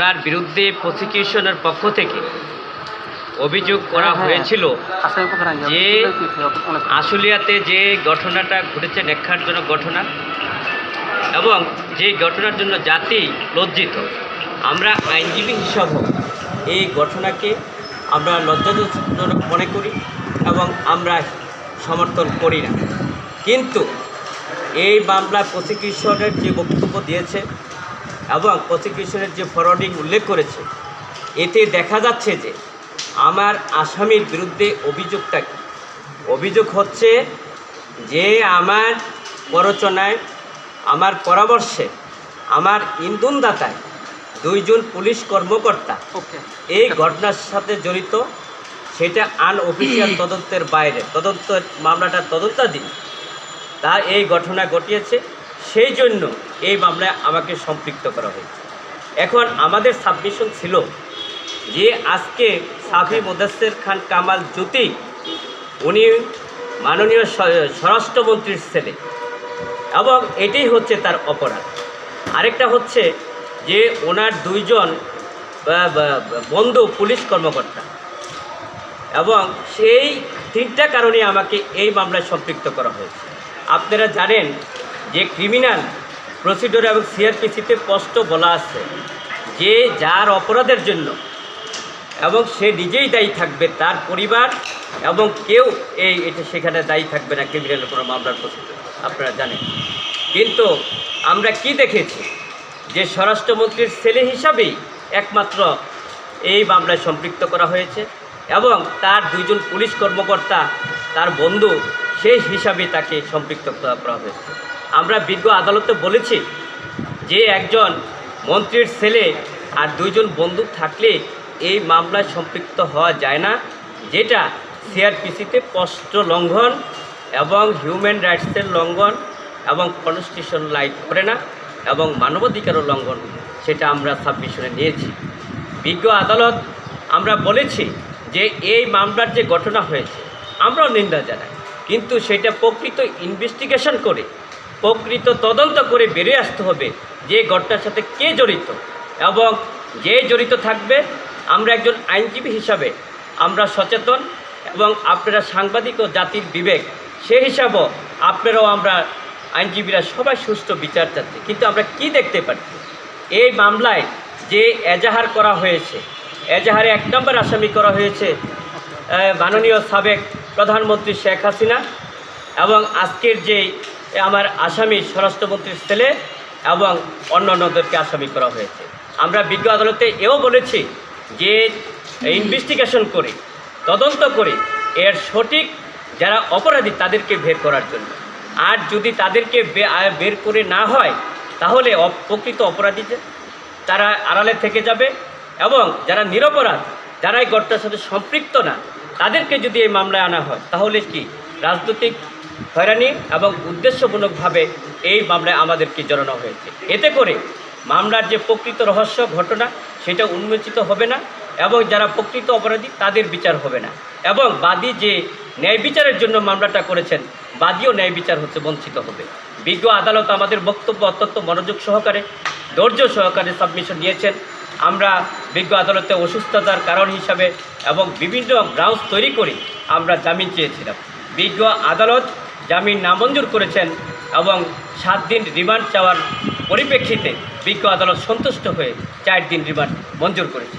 ওনার বিরুদ্ধে প্রসিকিউশনের পক্ষ থেকে অভিযোগ করা হ্যাঁ, হয়েছিল আসামি পক্ষে যে আশুলিয়াতে যে ঘটনাটা ঘটেছে নেক্ষারজনক ঘটনা এবং যে ঘটনার জন্য জাতি লজ্জিত আমরা আইনজীবী হিসাবে এই ঘটনাকে আমরা লজ্জাজনক মনে করি এবং আমরা সমর্থন করি না। কিন্তু এই মামলা প্রসিকিউশনের যে বক্তব্য দিয়েছে এবং প্রসিকিউশনের যে ফরওয়ার্ডিং উল্লেখ করেছে এতে দেখা যাচ্ছে যে আমার আসামির বিরুদ্ধে অভিযোগটা কি? অভিযোগ হচ্ছে যে আমার প্ররোচনায় আমার পরামর্শে আমার ইন্ধনদাতায় দুইজন পুলিশ কর্মকর্তা এই ঘটনার সাথে জড়িত। সেটা আনঅফিসিয়াল তদন্তের বাইরে তদন্ত মামলাটা তদন্তাধীন। তা এই ঘটনা ঘটিয়েছে। সেই জন্য এই মামলায় আমাকে সম্পৃক্ত করা হয়েছে। এখন আমাদের সাবমিশন ছিল যে আজকে সাফি মুদাসের খান কামাল জ্যোতি উনি মাননীয় স্বরাষ্ট্রমন্ত্রীর ছেলে এবং এটাই হচ্ছে তার অপরাধ। আরেকটা হচ্ছে যে ওনার দুইজন বন্ধু পুলিশ কর্মকর্তা এবং সেই তিনটা কারণে আমাকে এই মামলায় সম্পৃক্ত করা হয়েছে। আপনারা জানেন যে ক্রিমিনাল প্রসিডিওর এবং সিআরপিসিতে স্পষ্ট বলা আছে যে যার অপরাধের জন্য এবং সে নিজেই দায়ী থাকবে, তার পরিবার এবং কেউ এই এটা সেখানে দায়ী থাকবে না ক্রিমিনাল কোনো মামলার প্রসিডিওর আপনারা জানেন। কিন্তু আমরা কি দেখেছি? যে স্বরাষ্ট্রমন্ত্রীর ছেলে হিসাবেই একমাত্র এই মামলায় সম্পৃক্ত করা হয়েছে এবং তার দুইজন পুলিশ কর্মকর্তা, তার বন্ধু, সেই হিসাবে তাকে সম্পৃক্ত করা হয়েছে। আমরা বিজ্ঞ আদালতে বলেছি যে একজন মন্ত্রীর ছেলে আর দুইজন বন্ধু থাকলে এই মামলায় সম্পৃক্ত হওয়া যায় না, যেটা সিআরপিসিতে স্পষ্ট লঙ্ঘন এবং হিউম্যান রাইটসের লঙ্ঘন এবং কনস্টিটিউশন লাইট করে না এবং মানবাধিকারও লঙ্ঘন, সেটা আমরা সাবমিশনে নিয়েছি। বিজ্ঞ আদালত আমরা বলেছি যে এই মামলার যে ঘটনা হয়েছে, আমরাও নিন্দা জানাই, কিন্তু সেটা প্রকৃত ইনভেস্টিগেশন করে প্রকৃত তদন্ত করে বেরিয়ে আসতে হবে যে ঘটনার সাথে কে জড়িত। এবং যে জড়িত থাকবে, আমরা একজন আইনজীবী হিসাবে আমরা সচেতন এবং আপনারা সাংবাদিক ও জাতির বিবেক, সে হিসাবেও আপনারাও আমরা আইনজীবীরা সবাই সুষ্ঠু বিচার চাচ্ছি। কিন্তু আমরা কি দেখতে পাচ্ছি? এই মামলায় যে এজাহার করা হয়েছে, এজাহারে এক নম্বর আসামি করা হয়েছে মাননীয় সাবেক প্রধানমন্ত্রী শেখ হাসিনা এবং আজকের যে আমার আসামি স্বরাষ্ট্রমন্ত্রীর ছেলে এবং অন্য অন্যদেরকে আসামি করা হয়েছে। আমরা বিজ্ঞ আদালতে এও বলেছি যে ইনভেস্টিগেশন করে, তদন্ত করে এর সঠিক যারা অপরাধী তাদেরকে বের করার জন্য। আর যদি তাদেরকে বের করে না হয়, তাহলে প্রকৃত অপরাধী তারা আড়ালে থেকে যাবে এবং যারা নিরপরাধ যারা এই সাথে সম্পৃক্ত না, তাদেরকে যদি এই মামলায় আনা হয়, তাহলে কি রাজনৈতিক হয়রানি এবং উদ্দেশ্যমূলকভাবে এই মামলায় আমাদেরকে জড়ানো হয়েছে। এতে করে মামলার যে প্রকৃত রহস্য ঘটনা, সেটা উন্মোচিত হবে না এবং যারা প্রকৃত অপরাধী, তাদের বিচার হবে না। এবং বাদী যে ন্যায় বিচারের জন্য মামলাটা করেছেন, বাদীও ন্যায় বিচার হচ্ছে, বঞ্চিত হবে। বিজ্ঞ আদালত আমাদের বক্তব্য অত্যন্ত মনোযোগ সহকারে, ধৈর্য সহকারে সাবমিশন নিয়েছেন। আমরা বিজ্ঞ আদালতে অসুস্থতার কারণ হিসাবে এবং বিভিন্ন গ্রাউন্ডস তৈরি করে আমরা জামিন চেয়েছিলাম। বিজ্ঞ আদালত জামিন নামঞ্জুর করেছেন এবং সাত দিন রিমান্ড চাওয়ার পরিপ্রেক্ষিতে বিজ্ঞ আদালত সন্তুষ্ট হয়ে চার দিন রিমান্ড মঞ্জুর করেছে।